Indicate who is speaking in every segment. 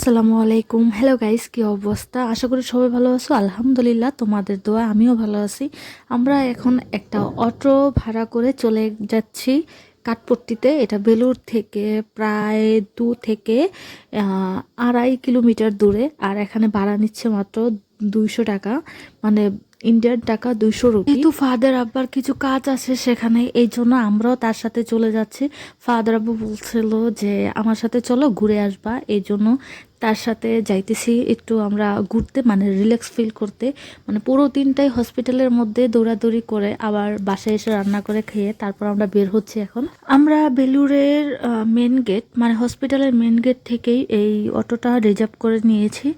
Speaker 1: আসসালামু আলাইকুম। Hello guys কি অবস্থা? আশা করি সবাই ভালো আছো। আলহামদুলিল্লাহ, তোমাদের দোয়া, আমিও ভালো আছি। আমরা এখন একটা অটো ভাড়া করে চলে যাচ্ছি কাঠপট্টিতে। এটা বেলুর থেকে প্রায় দু থেকে আড়াই কিলোমিটার দূরে। আর এখানে ভাড়া নিচ্ছে মাত্র দুইশো টাকা। মানে ইন্ডিয়ান টাকা দুইশো রুপি। কিন্তু ফাদার আব্বার কিছু কাজ আছে সেখানে, এই জন্য আমরাও তার সাথে চলে যাচ্ছি। ফাদার আব্বু বলছিল যে, আমার সাথে চলো, ঘুরে আসবা। এই জন্য তার সাথে যাইতেছি, একটু আমরা ঘুরতে মানে রিল্যাক্স ফিল করতে। মানে পুরো দিনটাই হসপিটালের মধ্যে দৌড়াদৌড়ি করে আবার বাসায় এসে রান্না করে খেয়ে তারপর আমরা বের হচ্ছি এখন। আমরা বেলুরের মেন গেট মানে হসপিটালের মেন গেট থেকেই এই অটোটা রিজার্ভ করে নিয়েছি।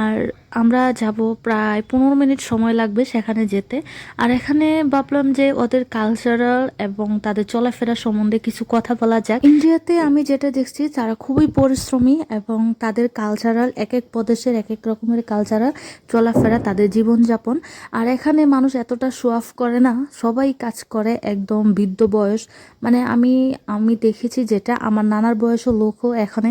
Speaker 1: আর আমরা যাব প্রায় পনেরো মিনিট সময় লাগবে সেখানে যেতে। আর এখানে ভাবলাম যে ওদের কালচারাল এবং তাদের চলাফেরা সম্বন্ধে কিছু কথা বলা যাক। ইন্ডিয়াতে আমি যেটা দেখছি, তারা খুবই পরিশ্রমী এবং তাদের কালচারাল এক এক প্রদেশের এক এক রকমের কালচারাল চলাফেরা, তাদের জীবনযাপন। আর এখানে মানুষ এতটা শো অফ করে না, সবাই কাজ করে একদম বৃদ্ধ বয়স। মানে আমি আমি দেখেছি যেটা, আমার নানার বয়সও লোকও এখানে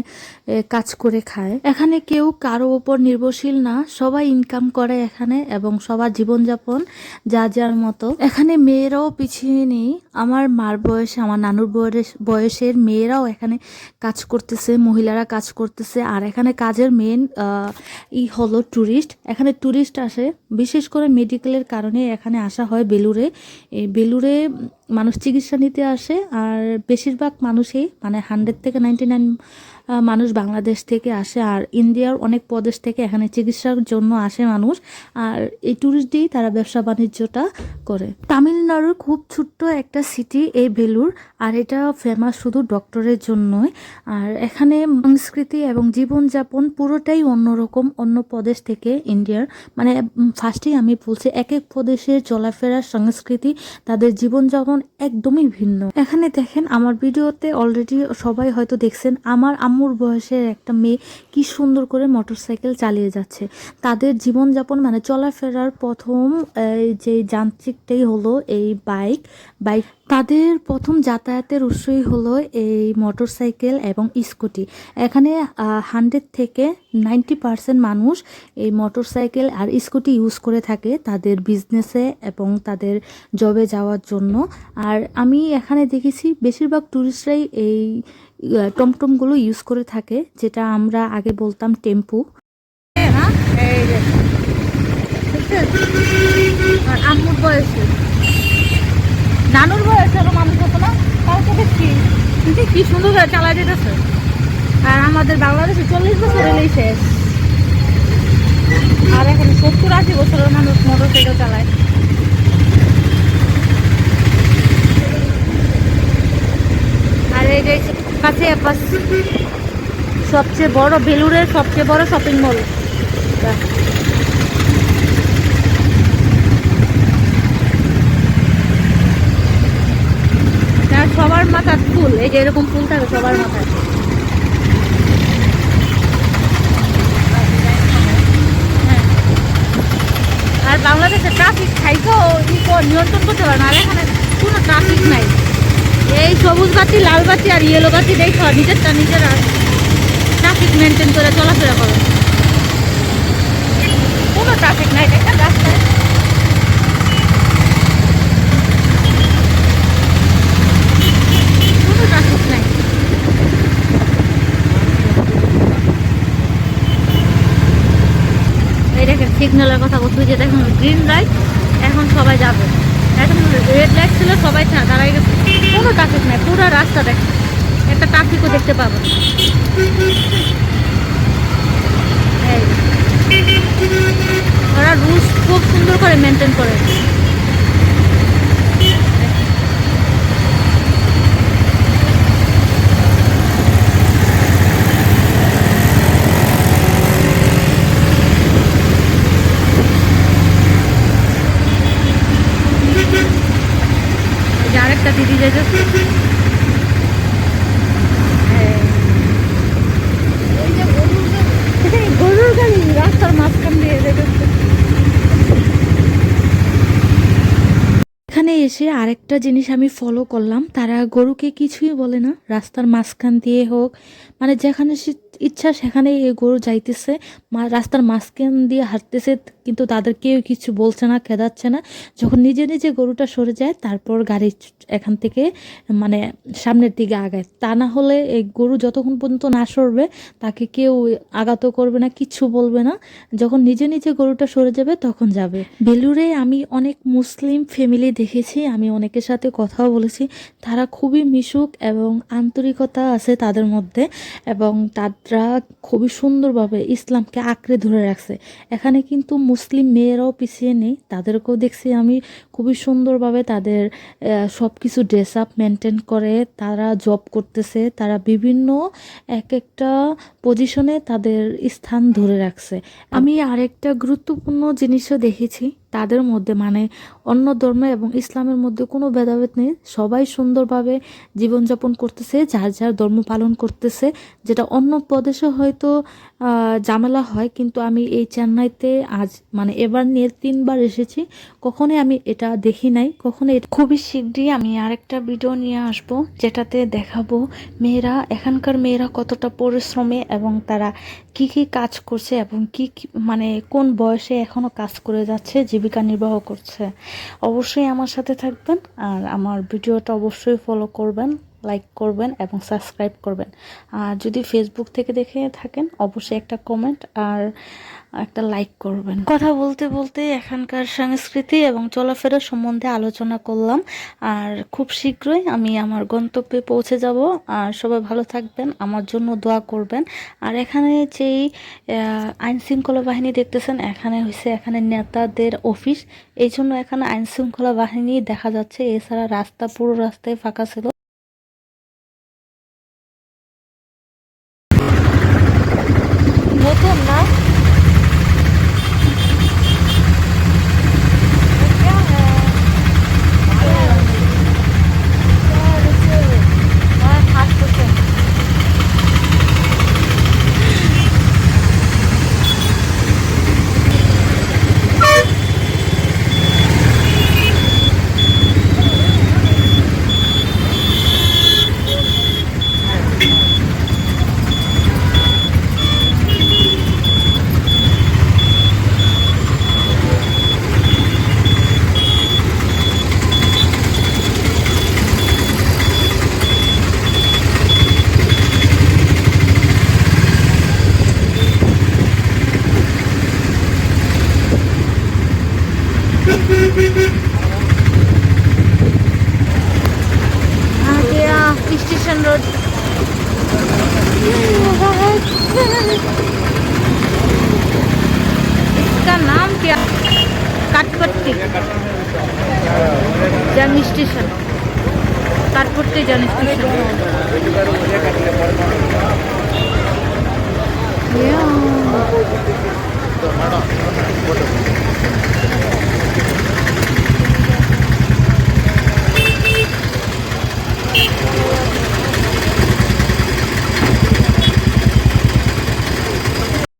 Speaker 1: কাজ করে খায়। এখানে কেউ কারও ওপর নির্ভরশীল না, সবাই ইনকাম করে এখানে এবং সবার জীবনযাপন যা যার মতো। এখানে মেয়েরাও পিছিয়ে নেই, আমার মার বয়সে, আমার নানুর বয়স, বয়সের মেয়েরাও এখানে কাজ করতেছে, মহিলারা কাজ করতেছে, আর এখানে কাজের মেন ই হলো ট্যুরিস্ট এখানে ট্যুরিস্ট আসে, বিশেষ করে মেডিকেলের কারণে এখানে আসা হয় বেলুরে এই বেলুরে মানুষ চিকিৎসা নিতে আসে, আর বেশিরভাগ মানুষই মানে হান্ড্রেড থেকে নাইনটি নাইন মানুষ বাংলাদেশ থেকে আসে আর ইন্ডিয়ার অনেক প্রদেশ থেকে এখানে চিকিৎসার জন্য আসে মানুষ আর এই ট্যুরিস্ট দিয়েই তারা ব্যবসা বাণিজ্যটা করে। তামিলনাড়ুর খুব ছোট্ট একটা সিটি এই বেলুর আর এটা ফেমাস শুধু ডক্টরের জন্যই। আর এখানে সংস্কৃতি এবং জীবনযাপন পুরোটাই অন্যরকম অন্য প্রদেশ থেকে ইন্ডিয়ার। মানে ফার্স্টেই আমি বলছি এক এক প্রদেশের চলাফেরার সংস্কৃতি, তাদের জীবনযাপন একদমই ভিন্ন। এখানে দেখেন, আমার ভিডিওতে অলরেডি সবাই হয়তো দেখছেন, আমার আম্মুর বয়সের একটা মেয়ে কি সুন্দর করে মোটরসাইকেল চালিয়ে যাচ্ছে। তাদের জীবনযাপন মানে চলাফেরার প্রথম যে যান্ত্রিকটাই হলো এই বাইক। বাইক তাদের প্রথম যাতায়াতের উৎসই হলো এই মোটরসাইকেল এবং স্কুটি। এখানে হান্ড্রেড থেকে নাইনটি পার্সেন্ট মানুষ এই মোটরসাইকেল আর স্কুটি ইউজ করে থাকে তাদের বিজনেসে এবং তাদের জবে যাওয়ার জন্য। আর আমি এখানে দেখেছি বেশিরভাগ ট্যুরিস্টরাই এই টমটমগুলো ইউজ করে থাকে, যেটা আমরা আগে বলতাম টেম্পু। আর আম্মুর বয়সে। নানুর বয়স হলো মানুষ হতো না। কালকে দেখছি। কিন্তু কি সুন্দর চালাই যেতেছে আর আমাদের বাংলাদেশে চল্লিশ বছর এলেই শেষ। আর এখন সত্তর আশি বছরের মানুষ মোটর সাইকেল চালায়। আর এই যে কাছে সবচেয়ে বড় বেলুরের সবচেয়ে বড় শপিং মল সবার মাথার ফুল, এই যে এরকম ফুল থাকে সবার মাথায়। হ্যাঁ। আর বাংলাদেশে ট্রাফিক কর- নিয়ন্ত্রণ করতে পারে না। আর এখানে কোনো ট্রাফিক নাই। এই সবুজ বাতি, লাল বাতি আর ইয়েলো বাতি দেখো নিজেরটা নিজেরা ট্রাফিক মেনটেন করে চলাফেরা করো। কোনো ট্রাফিক নাই দেখেন রাস্তায় কোনো ট্রাফিক নাই এই সিগনালের কথা বলছি যে দেখুন গ্রিন লাইট এখন সবাই যাবে। এখন রেড লাইট ছিল, সবাই দাঁড়াই গেছে। কোনো ট্রাফিক নাই, পুরো রাস্তা দেখ। একটা ট্রাফিকও দেখতে পাবো। ওরা রুলস খুব সুন্দর করে মেনটেন করে এই যে গরুর গাড়ি রাস্তার মাঝখান দিয়ে যেতেছে এখানে এসে আরেকটা জিনিস আমি ফলো করলাম। তারা গরুকে কিছুই বলে না। রাস্তার মাঝখান দিয়ে হোক মানে যেখানে সে ইচ্ছা সেখানে এই গরু যাইতেছে। রাস্তার মাঝখান দিয়ে হাঁটতেছে, কিন্তু তাদের কেউ কিছু বলছে না, খেদাচ্ছে না। যখন নিজে নিজে গরুটা সরে যায়, তারপর গাড়ি এখান থেকে মানে সামনের দিকে আগায়। তা না হলে এই গরু যতক্ষণ পর্যন্ত না সরবে, তাকে কেউ আঘাত করবে না, কিছু বলবে না। যখন নিজে নিজে গরুটা সরে যাবে, তখন যাবে। বেলুরে আমি অনেক মুসলিম ফ্যামিলি দেখেছি, আমি অনেকের সাথে কথাও বলেছি। তারা খুবই মিশুক এবং আন্তরিকতা আছে তাদের মধ্যে এবং তারা খুবই সুন্দরভাবে ইসলামকে আঁকড়ে ধরে রাখছে। এখানে কিন্তু মুসলিম মেয়েরাও পিছিয়ে নেই, তাদেরকেও দেখছি আমি খুবই সুন্দরভাবে তাদের সব কিছু ড্রেস আপ মেনটেন করে, তারা জব করতেছে, তারা বিভিন্ন এক একটা পজিশনে তাদের স্থান ধরে রাখছে। আমি আরেকটা গুরুত্বপূর্ণ জিনিসও দেখেছি তাদের মধ্যে মানে অন্য ধর্ম এবং ইসলামের মধ্যে কোনো ভেদাভেদ নেই। সবাই সুন্দরভাবে জীবনযাপন করতেছে, যার যার ধর্ম পালন করতেছে। যেটা অন্য প্রদেশে হয়তো ঝামেলা হয়, কিন্তু আমি এই চেন্নাইতে আজ মানে এবার নিয়ে তিনবার এসেছি। কখনোই আমি এটা দেখি নাই কখনো খুবই শীঘ্রই আমি আরেকটা ভিডিও নিয়ে আসব, যেটাতে দেখাবো মেয়েরা, এখানকার মেয়েরা কতটা পরিশ্রমে এবং তারা কি কি কাজ করছে এবং কি মানে কোন বয়সে এখনও কাজ করে যাচ্ছে, জীবিকা নির্বাহ করছে, অবশ্যই আমার সাথে থাকবেন আর আমার ভিডিওটা অবশ্যই ফলো করবেন। লাইক করবেন এবং সাবস্ক্রাইব করবেন। আর যদি ফেসবুক থেকে দেখে থাকেন, অবশ্যই একটা কমেন্ট আর একটা লাইক করবেন। কথা বলতে বলতে এখানকার সংস্কৃতি এবং চলাফেরা সম্বন্ধে আলোচনা করলাম। আর খুব শীঘ্রই আমি আমার গন্তব্যে পৌঁছে যাব। আর সবাই ভালো থাকবেন, আমার জন্য দোয়া করবেন। আর এখানে যেই আইন শৃঙ্খলা বাহিনী দেখতেছেন, এখানে হয়েছে এখানে নেতাদের অফিস এই জন্য এখানে আইন শৃঙ্খলা বাহিনী দেখা যাচ্ছে। এছাড়া রাস্তা পুরো রাস্তায় ফাঁকা ছিল। થઈ જવાનું સ્ટેશન